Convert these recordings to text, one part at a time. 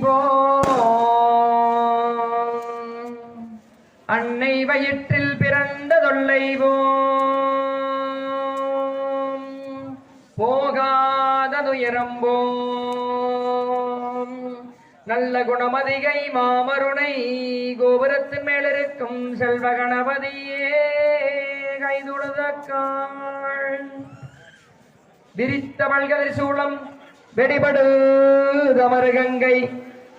போ அன்னை வயிற்றில் பிறந்த தொல்லை போம் போகாத நல்ல குணமதிகை மாமருணை கோபுரத்தின் மேலிருக்கும் செல்வ கணபதியே கைதுடுதக்காள் விரித்த பல்கதிர் சூளம் வெடிபடு தமருகங்கை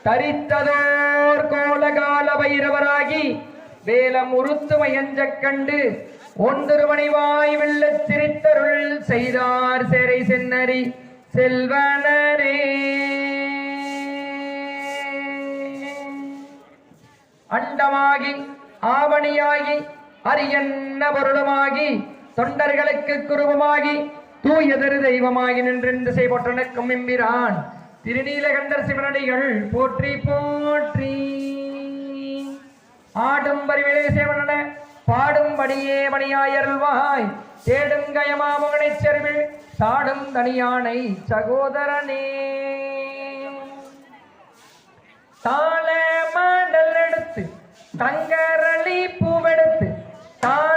தரித்ததோர் கோலகால பைரவராகி வேலம் உருத்து மயஞ்சக் கண்டு ஒன்றுருமணிவாய் வெள்ளத் திருத்தருள் செய்தார் சேரை சென்னரி செல்வனரே. அண்டமாகி ஆவணியாகி அரியன்ன பொருளுமாகி தொண்டர்களுக்கு குருவமாகி தூயதரு தெய்வமாகி நின்றிருந்து செய்பொற்றனுக்கும் இம்பிரான் திருநீலகண்டர் சிவனடிகள் போற்றி போற்றி. ஆடும் பரிவிலே சேவனன பாடும்படியே மணியாயருள்வாய். தேடும் கயமாமுகனைச் செருவில் சாடும் தனியானை சகோதரனே. தாள மாடல் எடுத்து தங்கரளி பூவெடுத்து தாள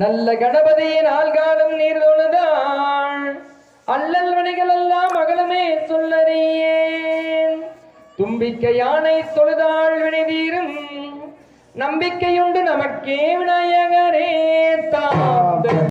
நல்ல கணபதியின் ஆள்காலும் நீர் தொழுதாள் அல்லல் வணிகள் எல்லாம் மகளுமே சொல்லறியேன். தும்பிக்கை யானை தொழுதாள் வினைதீரும் நம்பிக்கையுண்டு நமக்கே விநாயகரே தாம்.